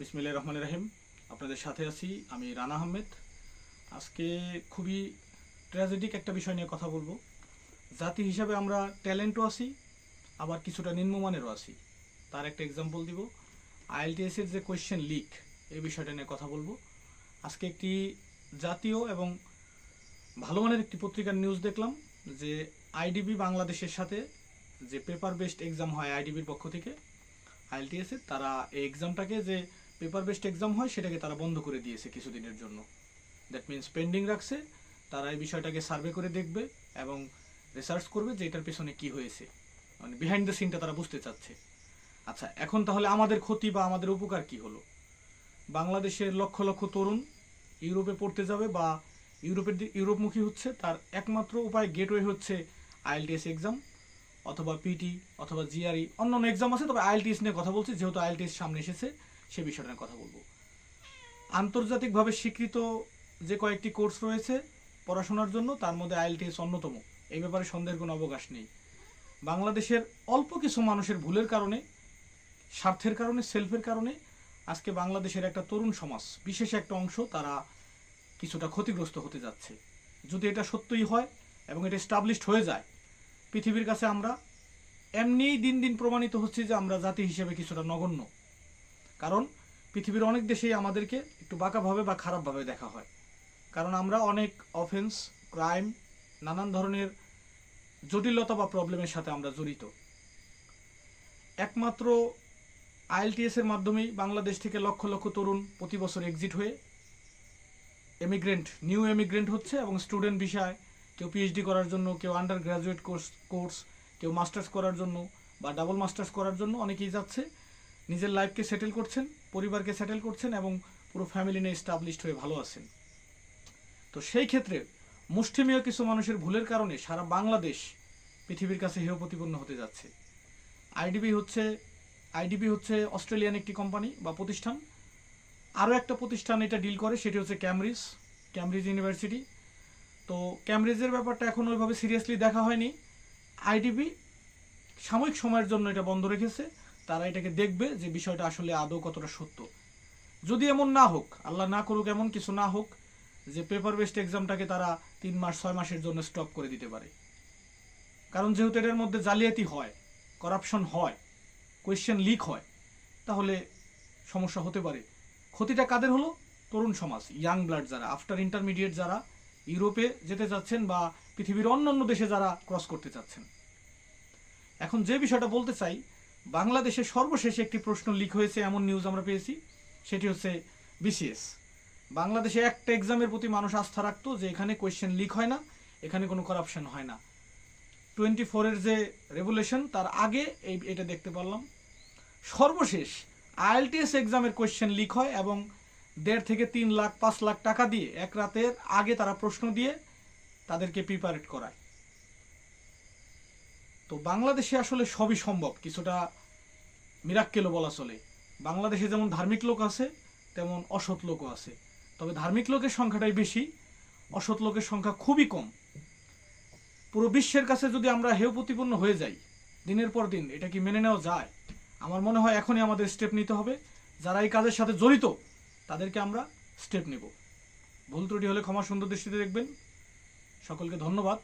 বিসমিল্লাহ রহমান রাহিম। আপনাদের সাথে আছি আমি রানা আহমেদ। আজকে খুবই ট্র্যাজেডিক একটা বিষয় নিয়ে কথা বলব। জাতি হিসাবে আমরা ট্যালেন্টও আছি, আবার কিছুটা নিম্নমানেরও আছি। তার একটা এক্সাম্পল দিব। আইএলটিএসের যে কোয়েশ্চেন লিক এই বিষয়টা নিয়ে কথা বলব। আজকে একটি জাতীয় এবং ভালো মানের একটি পত্রিকার নিউজ দেখলাম যে আইডিবি বাংলাদেশের সাথে যে পেপার বেসড এক্সাম হয় আইডিবির পক্ষ থেকে, আইএলটিএসের, তারা এই এক্সামটাকে যে পেপার বেসড এক্সাম হয়, সেটাকে তারা বন্ধ করে দিয়েছে কিছুদিনের জন্য। দ্যাট মিনস পেন্ডিং রাখছে, তারা এই বিষয়টাকে সার্ভে করে দেখবে এবং রিসার্চ করবে যে এটার পেছনে কি হয়েছে। মানে বিহাইন্ড দ্য সিনটা তারা বুঝতে চাচ্ছে। আচ্ছা এখন তাহলে আমাদের ক্ষতি বা আমাদের উপকার কি হলো? বাংলাদেশের লক্ষ লক্ষ তরুণ ইউরোপে পড়তে যাবে বা ইউরোপের ইউরোপমুখী হচ্ছে, তার একমাত্র উপায় গেটওয়ে হচ্ছে আইএলটিএস এক্সাম অথবা পিটি অথবা জিআরই অন্যান্য এক্সাম আছে, তবে আইএলটিএস নিয়ে কথা বলছি, যেহেতু আইএলটিএস সামনে এসেছে। সে বিষয়টা কথা বলব। আন্তর্জাতিকভাবে স্বীকৃত যে কয়েকটি কোর্স রয়েছে পড়াশোনার জন্য, তার মধ্যে আইএলটিএস অন্যতম। এই ব্যাপারে সন্দেহের কোনো অবকাশ নেই। বাংলাদেশের অল্প কিছু মানুষের ভুলের কারণে, স্বার্থের কারণে, সেলফের কারণে আজকে বাংলাদেশের একটা তরুণ সমাজ, বিশেষ একটা অংশ, তারা কিছুটা ক্ষতিগ্রস্ত হতে যাচ্ছে। যদি এটা সত্যই হয় এবং এটা এস্টাবলিশড হয়ে যায়, পৃথিবীর কাছে আমরা এমনিই দিন দিন প্রমাণিত হচ্ছে যে আমরা জাতি হিসেবে কিছুটা নগণ্য। কারণ পৃথিবীর অনেক দেশেই আমাদেরকে একটু বাঁকাভাবে বা খারাপভাবে দেখা হয়। কারণ আমরা অনেক অফেন্স ক্রাইম নানান ধরনের জটিলতা বা প্রবলেমের সাথে আমরা জড়িত। একমাত্র আইএলটিএস এর মাধ্যমেই বাংলাদেশ থেকে লক্ষ লক্ষ তরুণ প্রতি বছর এক্সিট হয়ে এমিগ্রেন্ট নিউ এমিগ্রেন্ট হচ্ছে এবং স্টুডেন্ট বিষয় কেউ পিএইচডি করার জন্য, কেউ আন্ডার গ্রাজুয়েট কোর্স কোর্স কেউ মাস্টার্স করার জন্য বা ডাবল মাস্টার্স করার জন্য অনেকেই যাচ্ছে। নিজের লাইফকে সেটেল করছেন, পরিবারকে সেটেল করছেন এবং পুরো ফ্যামিলি নিয়ে এস্টাবলিশড হয়ে ভালো আছেন। তো সেই ক্ষেত্রে মুষ্টিমেয় কিছু মানুষের ভুলের কারণে সারা বাংলাদেশ পৃথিবীর কাছে হেয় প্রতিপন্ন হতে যাচ্ছে। আইডিবি হচ্ছে আইডিবি হচ্ছে অস্ট্রেলিয়ান একটি কোম্পানি বা প্রতিষ্ঠান। আরও একটা প্রতিষ্ঠান এটা ডিল করে, সেটি হচ্ছে ক্যামব্রিজ ক্যামব্রিজ ইউনিভার্সিটি তো ক্যামব্রিজের ব্যাপারটা এখন ওইভাবে সিরিয়াসলি দেখা হয়নি। আইডিবি সাময়িক সময়ের জন্য এটা বন্ধ রেখেছে। তারা এটাকে দেখবে যে বিষয়টা আসলে আদৌ কতটা সত্য। যদি এমন না হোক, আল্লাহ না করুক এমন কিছু না হোক, যে পেপার বেসড এক্সামটাকে তারা তিন মাস, ছয় মাসের জন্য স্টপ করে দিতে পারে। কারণ যেহেতু এটার মধ্যে জালিয়াতি হয় করাপশন হয় কোয়েশ্চেন লিক হয়, তাহলে সমস্যা হতে পারে। ক্ষতিটা কাদের হলো? তরুণ সমাজ ইয়াং ব্লাড যারা আফটার ইন্টারমিডিয়েট যারা, ইউরোপে যেতে চাচ্ছেন বা পৃথিবীর অন্যান্য দেশে যারা ক্রস করতে চাচ্ছেন। এখন যে বিষয়টা বলতে চাই বাংলাদেশে সর্বশেষ একটি প্রশ্ন লিক হয়েছে, এমন নিউজ আমরা পেয়েছি। সেটি হচ্ছে বিসিএস বাংলাদেশে একটা এক্সামের প্রতি মানুষ আস্থা রাখতো যে এখানে কোয়েশ্চেন লিক হয় না, এখানে কোনো করাপশন হয় না। টোয়েন্টি ফোরের যে রেগুলেশন তার আগে এই এটা দেখতে পারলাম। সর্বশেষ আইএলটিএস এক্সামের কোয়েশ্চেন লিক হয় এবং দেড় থেকে তিন লাখ, পাঁচ লাখ টাকা দিয়ে এক রাতের আগে তারা প্রশ্ন দিয়ে তাদেরকে প্রিপারেট করায়। তো বাংলাদেশে আসলে সবই সম্ভব, কিছুটা মিরাক্কেলও বলা চলে। বাংলাদেশে যেমন ধার্মিক লোক আছে, তেমন অসৎ লোকও আছে। তবে ধার্মিক লোকের সংখ্যাটাই বেশি, অসৎ লোকের সংখ্যা খুবই কম। পুরো বিশ্বের কাছে যদি আমরা হেয় প্রতিপন্ন হয়ে যাই, দিনের পর দিন, এটা কি মেনে নেওয়া যায়? আমার মনে হয় এখনই আমাদের স্টেপ নিতে হবে। যারা এই কাজের সাথে জড়িত, তাদেরকে আমরা স্টেপ নেব। ভুল ত্রুটি হলে ক্ষমা সুন্দর দৃষ্টিতে দেখবেন। সকলকে ধন্যবাদ।